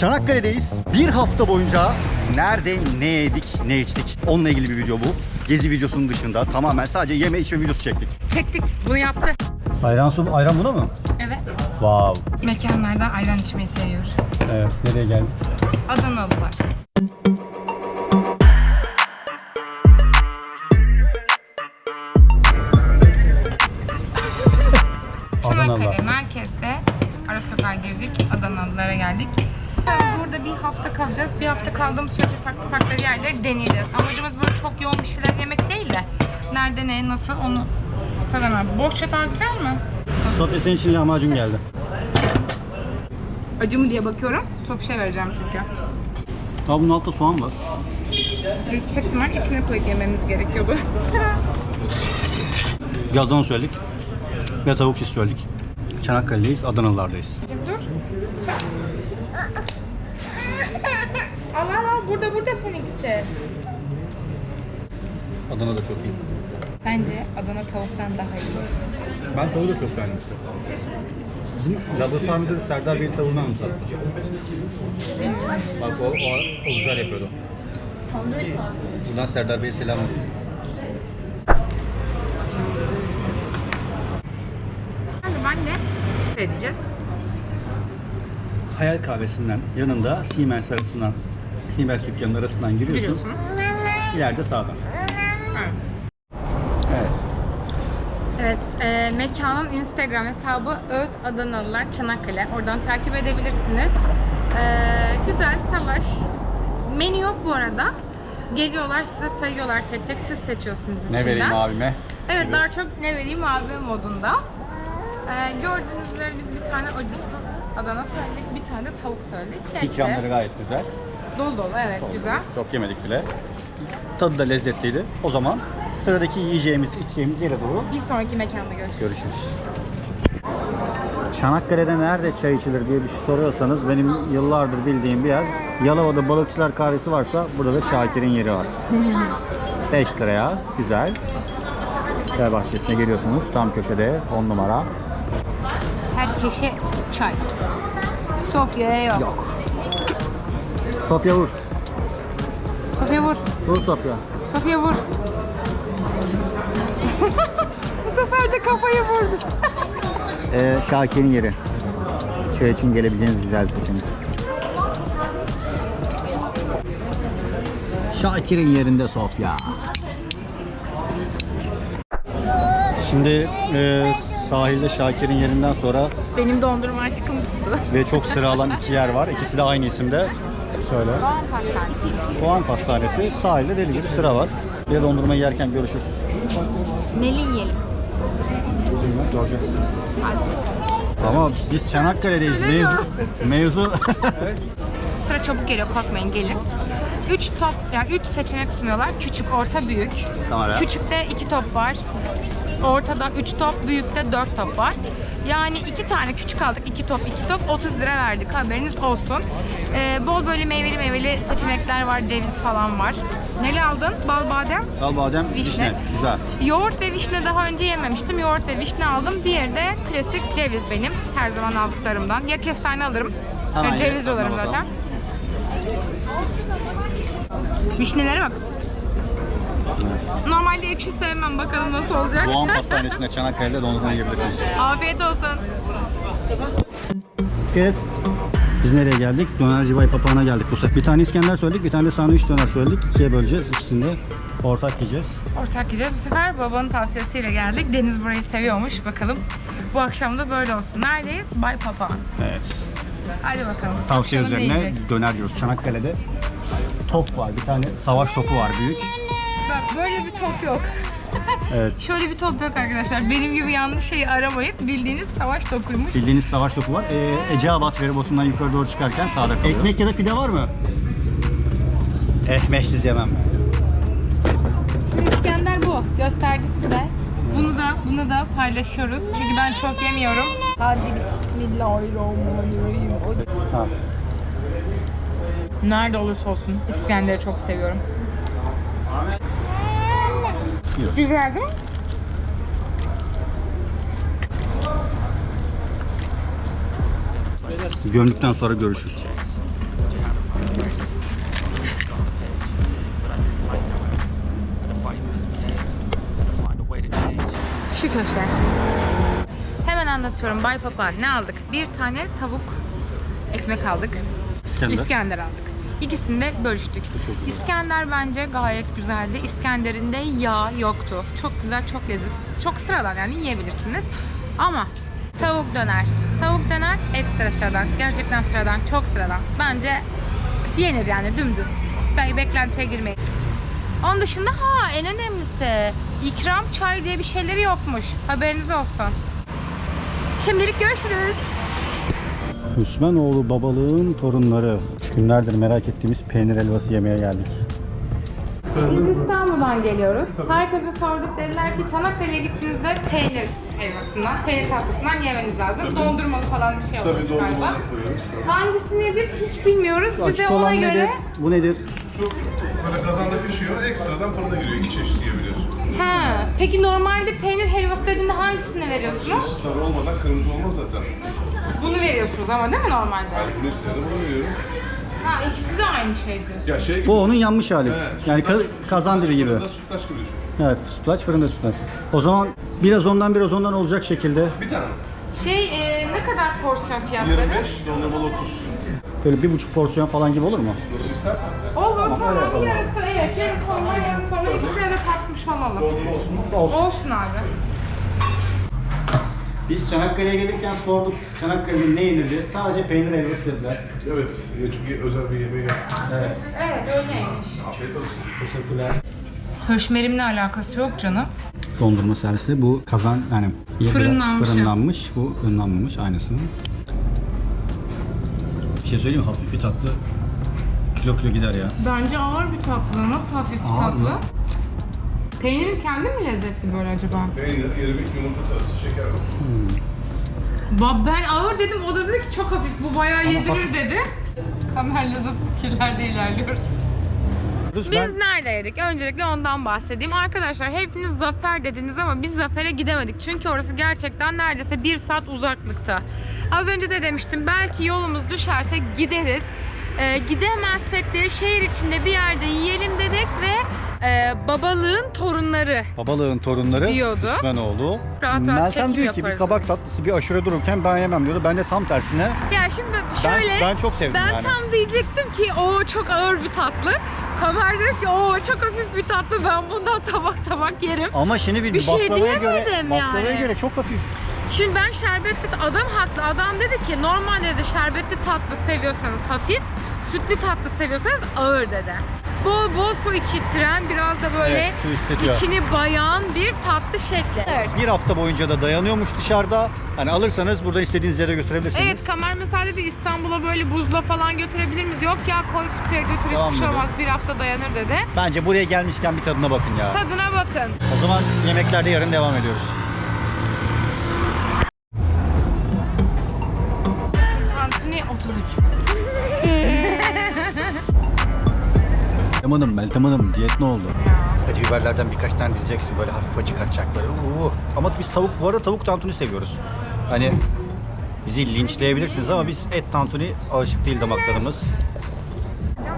Çanakkale'deyiz. Bir hafta boyunca nerede ne yedik ne içtik onunla ilgili bir video bu. Gezi videosunun dışında tamamen sadece yeme içme videosu çektik. Çektik. Bunu yaptı. Ayran su, ayran buna mı? Evet. Wow. Mekanlarda ayran içmeyi seviyor. Evet, nereye geldik? Adanalılar. Çanakkale Adanalılar. merkezde ara sokağa girdik. Adanalılara geldik. Burada bir hafta kalacağız. Bir hafta kaldığımız sürece farklı farklı yerleri deneyeceğiz. Amacımız böyle çok yoğun bir şeyler yemek değil de nerede ne nasıl onu tadamam. Boş çatal güzel mi? Sofya senin için lahmacun geldi. Acı mı diye bakıyorum. Sof şey vereceğim çünkü. Ha bunun altta soğan var. Yüksek ihtimal içine koyup yememiz gerekiyordu. Gazdan söyledik. Ve tavuk söyledik. Çanakkale'deyiz, Adanalılardayız. Dur. Burada burada seninkisi. Adana da çok iyi. Bence Adana tavuktan daha iyi. Ben tavuğu da çok beğendim. Laboratuvar müdürü Serdar Bey tavuğunu anımsattı. Bak o, o, o güzel yapıyordu. Buradan Serdar Bey'e selam olsun. Ben de seyredeceğiz. Hayal kahvesinden yanında Siemens arasından Siemens dükkanının arasından giriyorsun. Biliyorsun. İleride sağdan. Evet. Evet. Evet, e, mekanın Instagram hesabı Öz Adanalılar Çanakkale. Oradan takip edebilirsiniz. E, güzel, salaş. Menü yok bu arada. Geliyorlar size sayıyorlar tek tek siz seçiyorsunuz içinden. abime? Evet daha çok ne vereyim abi modunda. Ee, gördüğünüz üzere biz bir tane acısız Adana söyledik, bir tane de tavuk söyledik. Tek de İkramları gayet güzel. Dolu dolu evet güzel. Çok yemedik bile. Tadı da lezzetliydi. O zaman sıradaki yiyeceğimiz, içeceğimiz yere doğru Bir sonraki mekanda görüşürüz. Görüşürüz. Çanakkale'de nerede çay içilir diye bir şey soruyorsanız benim yıllardır bildiğim bir yer. Yalova'da balıkçılar kahvesi varsa burada da Şakir'in yeri var. 5 liraya güzel. Çay bahçesine geliyorsunuz. Tam köşede 10 numara. Herkese çay. Sofya'ya yok. Yok. Sofya vur. Sofya vur. Vur Sofya. Sofya vur. Bu sefer de kafayı vurdu. Ee, Şakir'in yeri. Çay için gelebileceğiniz güzel bir seçenek. Şakir'in yerinde Sofya. Şimdi e, sahilde Şakir'in yerinden sonra Benim dondurma aşkım tuttu. ve çok sıra alan iki yer var. İkisi de aynı isimde. Şöyle. Doğan pastanesi. Doğan Pastanesi. Sahilde deli gibi sıra var. Bir de dondurmayı yerken görüşürüz. Neli yiyelim. Göreceğiz. Ama biz Çanakkale'deyiz. Mevzu, mevzu Sıra çabuk geliyor korkmayın gelin. 3 top yani 3 seçenek sunuyorlar. Küçük, orta, büyük. Tamam. Küçükte 2 top var. Ortada 3 top, büyükte 4 top var. Yani 2 tane küçük aldık. 2 top, 2 top 30 lira verdik. Haberiniz olsun. Ee, bol böyle meyveli meyveli seçenekler var. Ceviz falan var. Neli aldın? Bal badem. Bal badem, Vişne. vişne. Güzel. Yoğurt ve vişne daha önce yememiştim. Yoğurt ve vişne aldım. Diğeri de klasik ceviz benim. Her zaman aldıklarımdan. Ya kestane alırım. Hemen ceviz alırım zaten. Vişnelere bak. Normalde ekşi sevmem. Bakalım nasıl olacak. Doğan Pastanesi'nde Çanakkale'de dondurma yiyebilirsiniz. Afiyet olsun. Kes. Biz nereye geldik? Dönerci Bay Papağan'a geldik bu sefer. Bir tane İskender söyledik, bir tane de sandviç döner söyledik. İkiye böleceğiz. İkisini de ortak yiyeceğiz. Ortak gideceğiz. Bu sefer babanın tavsiyesiyle geldik. Deniz burayı seviyormuş. Bakalım bu akşam da böyle olsun. Neredeyiz? Bay Papağan. Evet. Hadi bakalım. Tavsiye Akşam ne üzerine döner yiyoruz. Çanakkale'de top var. Bir tane savaş topu var büyük. Böyle bir top yok. Evet. Şöyle bir top yok arkadaşlar. Benim gibi yanlış şeyi aramayıp bildiğiniz savaş topuymuş. Bildiğiniz savaş topu var. Ee, Eceabat feribotundan yukarı doğru çıkarken sağda kalıyor. Ekmek ya da pide var mı? Ehmehsiz yemem. Şimdi İskender bu. Göstergesi de. Bunu da bunu da paylaşıyoruz. Çünkü ben çok yemiyorum. Hadi bismillahirrahmanirrahim. Ha. Nerede olursa olsun İskender'i çok seviyorum. Güzel değil mi? Gömdükten sonra görüşürüz. Şu köşe. Hemen anlatıyorum Bay Papa ne aldık? Bir tane tavuk ekmek aldık. İskender. İskender aldık. İkisini de bölüştük. İskender bence gayet güzeldi. İskender'in de yağ yoktu. Çok güzel, çok lezzetli. Çok sıradan yani yiyebilirsiniz. Ama tavuk döner. Tavuk döner ekstra sıradan. Gerçekten sıradan, çok sıradan. Bence yenir yani dümdüz. Be- beklentiye girmeyin. Onun dışında ha en önemlisi ikram çay diye bir şeyleri yokmuş. Haberiniz olsun. Şimdilik görüşürüz. Hüsmenoğlu babalığın torunları. Günlerdir merak ettiğimiz peynir helvası yemeye geldik. Biz İstanbul'dan geliyoruz. Herkese sorduk dediler ki Çanakkale'ye gittiğinizde peynir helvasından, peynir tatlısından yemeniz lazım. Dondurmalı falan bir şey Tabii olmuş galiba. koyuyoruz. Hangisi nedir hiç bilmiyoruz. Bize Açık ona olan göre... nedir? Bu nedir? Şu böyle kazanda pişiyor, ekstradan fırına giriyor. İki çeşit yiyebiliyorsun. Ha. Peki normalde peynir helvası dediğinde hangisini veriyorsunuz? Sarı olmadan kırmızı olmaz zaten. Bunu veriyorsunuz ama değil mi normalde? Yani bunun üstüne de bunu veriyorum. Ha ikisi de aynı şeydi. Ya şey gibi. Bu onun yanmış hali. He, Yani sütlaç- ka- gibi. Fırında sütlaç gibi düşün. Evet, sütlaç fırında sütlaç. O zaman biraz ondan biraz ondan olacak şekilde Bir tane. Şey e, ne kadar porsiyon fiyatları? 25, dondurmalı 30. böyle bir buçuk porsiyon falan gibi olur mu? Nasıl istersen. Olur tamam yarısı evet yarısı onlar yarısı sonra ikisine de tatmış olalım. Dondurma olsun mu? Olsun. Olsun abi. Biz Çanakkale'ye gelirken sorduk Çanakkale'de ne yenir diye. Sadece peynir helvası dediler. Evet, ya çünkü özel bir yemeği yaptık. Evet. Evet öyleymiş. Afiyet olsun. Teşekkürler. Höşmerimle alakası yok canım. Dondurma servisi bu kazan yani Fırınlanmış. fırınlanmış bu fırınlanmamış aynısının. Bir şey söyleyeyim mi? Hafif bir tatlı kilo kilo gider ya. Bence ağır bir tatlı. Nasıl hafif bir Ağır tatlı? Mı? Peynirin kendi mi lezzetli böyle acaba? Peynir, irmik, yumurta sarısı, şeker var. Ba- Ben ağır dedim o da dedi ki çok hafif bu bayağı yedirir dedi. Kamerla zıt fikirlerde ilerliyoruz. Biz nerede yedik? Öncelikle ondan bahsedeyim. Arkadaşlar hepiniz Zafer dediniz ama biz Zafer'e gidemedik. Çünkü orası gerçekten neredeyse bir saat uzaklıkta. Az önce de demiştim belki yolumuz düşerse gideriz. Ee, gidemezsek de şehir içinde bir yerde yiyelim dedik ve e, babalığın torunları Babalığın torunları Diyordu. Hüsmenoğlu. rahat Meltem çekim diyor ki bir yaparız. kabak tatlısı bir aşure dururken ben yemem diyordu. Ben de tam tersine Ya şimdi ben, şöyle ben çok sevdim Ben yani. tam diyecektim ki o çok ağır bir tatlı. Kamer dedi ki o çok hafif bir tatlı ben bundan tabak tabak yerim. Ama şimdi bir, Bir şey baklavaya göre, diyemedim baklavaya yani. göre çok hafif. Şimdi ben şerbetli adam haklı. Adam dedi ki normalde de şerbetli tatlı seviyorsanız hafif, sütlü tatlı seviyorsanız ağır dedi. Bol bol su içittiren biraz da böyle Evet, su içini bayan bir tatlı şekli. Evet. Bir hafta boyunca da dayanıyormuş dışarıda. Hani alırsanız buradan istediğiniz yere götürebilirsiniz. Evet kamer mesela dedi İstanbul'a böyle buzla falan götürebilir miyiz? Yok ya koy kutuya götür Tamam hiçbir şey dedi. olmaz bir hafta dayanır dedi. Bence buraya gelmişken bir tadına bakın ya. Tadına bakın. O zaman yemeklerde yarın devam ediyoruz. Meltem Hanım, Meltem Hanım diyet ne oldu? Acı biberlerden birkaç tane diyeceksin böyle hafif acı kaçacak böyle. Oo. Ama biz tavuk, bu arada tavuk tantuni seviyoruz. Hani bizi linçleyebilirsiniz ama biz et tantuni alışık değil damak tadımız.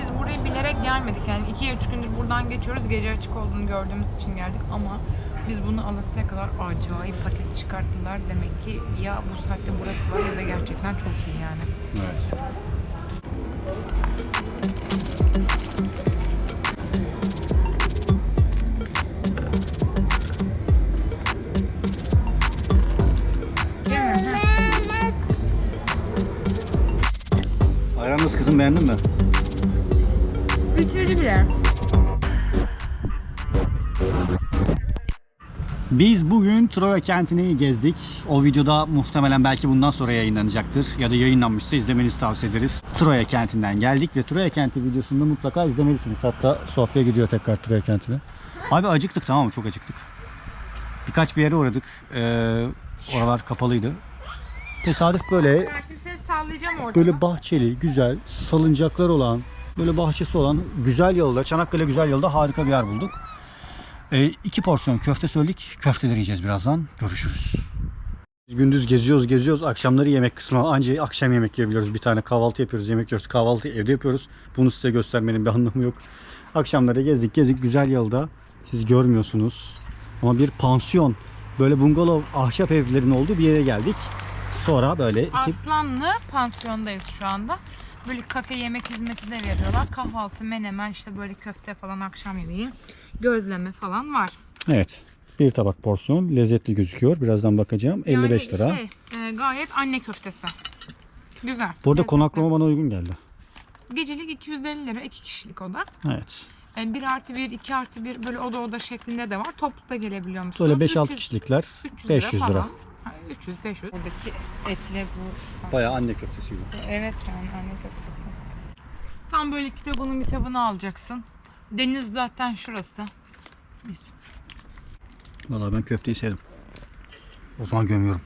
Biz burayı bilerek gelmedik yani 2-3 gündür buradan geçiyoruz gece açık olduğunu gördüğümüz için geldik ama biz bunu alasıya kadar acayip paket çıkarttılar demek ki ya bu saatte burası var ya da gerçekten çok iyi yani. Evet. Nasıl beğendin mi? Bitirdi bile. Biz bugün Troya kentini gezdik. O videoda muhtemelen belki bundan sonra yayınlanacaktır. Ya da yayınlanmışsa izlemenizi tavsiye ederiz. Troya kentinden geldik ve Troya kenti videosunu mutlaka izlemelisiniz. Hatta Sofya gidiyor tekrar Troya kentine. Abi acıktık tamam mı? Çok acıktık. Birkaç bir yere uğradık. Ee, oralar kapalıydı. Tesadüf böyle sallayacağım orada. böyle bahçeli, güzel, salıncaklar olan, böyle bahçesi olan güzel yolda, Çanakkale güzel yolda harika bir yer bulduk. Ee, iki porsiyon köfte söyledik. Köfteleri yiyeceğiz birazdan. Görüşürüz. Gündüz geziyoruz geziyoruz. Akşamları yemek kısmı anca akşam yemek yiyebiliyoruz. Bir tane kahvaltı yapıyoruz, yemek yiyoruz. Kahvaltı evde yapıyoruz. Bunu size göstermenin bir anlamı yok. Akşamları gezdik gezdik güzel yolda. Siz görmüyorsunuz. Ama bir pansiyon. Böyle bungalov ahşap evlerin olduğu bir yere geldik. Sonra böyle iki... Aslanlı pansiyondayız şu anda. Böyle kafe yemek hizmeti de veriyorlar. Kahvaltı, menemen, işte böyle köfte falan akşam yemeği. Gözleme falan var. Evet. Bir tabak porsiyon lezzetli gözüküyor. Birazdan bakacağım. 55 Yani lira. Şey, e, gayet anne köftesi. Güzel. Burada lezzetli. konaklama bana uygun geldi. Gecelik 250 lira, iki kişilik oda. Evet. E, 1 artı 1, 2 artı 1 böyle oda oda şeklinde de var. Toplu da gelebiliyor musunuz? Böyle 5-6 300 kişilikler 300 500 lira. falan. Ha, 300 500. Buradaki etli bu. Bayağı anne köftesi gibi. Evet yani anne köftesi. Tam böyle kitabının kitabını alacaksın. Deniz zaten şurası. Mis. Vallahi ben köfteyi sevdim. O zaman gömüyorum.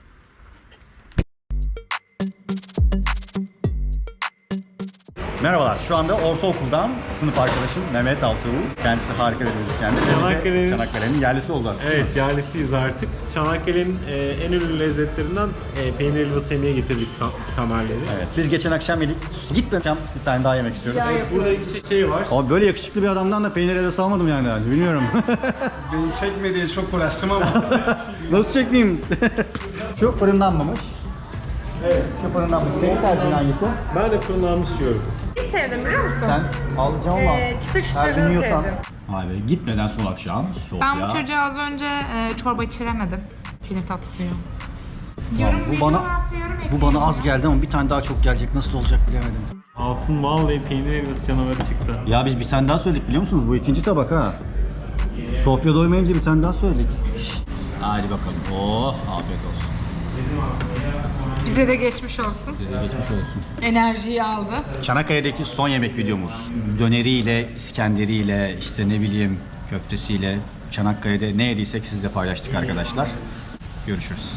Merhabalar. Şu anda ortaokuldan sınıf arkadaşım Mehmet Altuğ. Kendisi harika bir müzisyendi. Çanakkale'nin- Çanakkale'nin yerlisi oldu. artık. Evet yerlisiyiz artık. Çanakkale'nin e, en ünlü lezzetlerinden e, peynirli vaseniye getirdik ka- kamerleri. Evet. Biz geçen akşam yedik. Gitmeden bir tane daha yemek istiyoruz. Burada iki şey var. Ama böyle yakışıklı bir adamdan da peynir ele salmadım yani. Bilmiyorum. Beni çekme diye çok uğraştım ama. Nasıl çekmeyeyim? Şu fırınlanmamış. Evet. Şu fırınlanmış. Senin tercihin hangisi? Ben de fırınlanmış yiyorum. Sevdim biliyor musun? Sen alacağım ama. Ee, çıtır her çıtırlığı gün yiyorsan- sevdim. Abi gitmeden son akşam Sofya. Ben bu çocuğa az önce e, çorba içiremedim. Peynir tatlısı yiyor. Tamam, Yorum bu bana yorum bu ekleyin. bana az geldi ama bir tane daha çok gelecek. Nasıl olacak bilemedim. Altın vallahi peynir helvası canavarı çıktı. Ya biz bir tane daha söyledik biliyor musunuz? Bu ikinci tabak ha. Sofya doymayınca bir tane daha söyledik. Şşt. Hadi bakalım. Oh afiyet olsun. Bize de geçmiş olsun. Size geçmiş olsun. Enerjiyi aldı. Çanakkale'deki son yemek videomuz. Döneriyle, İskenderiyle, işte ne bileyim köftesiyle Çanakkale'de ne yediysek sizle paylaştık arkadaşlar. Görüşürüz.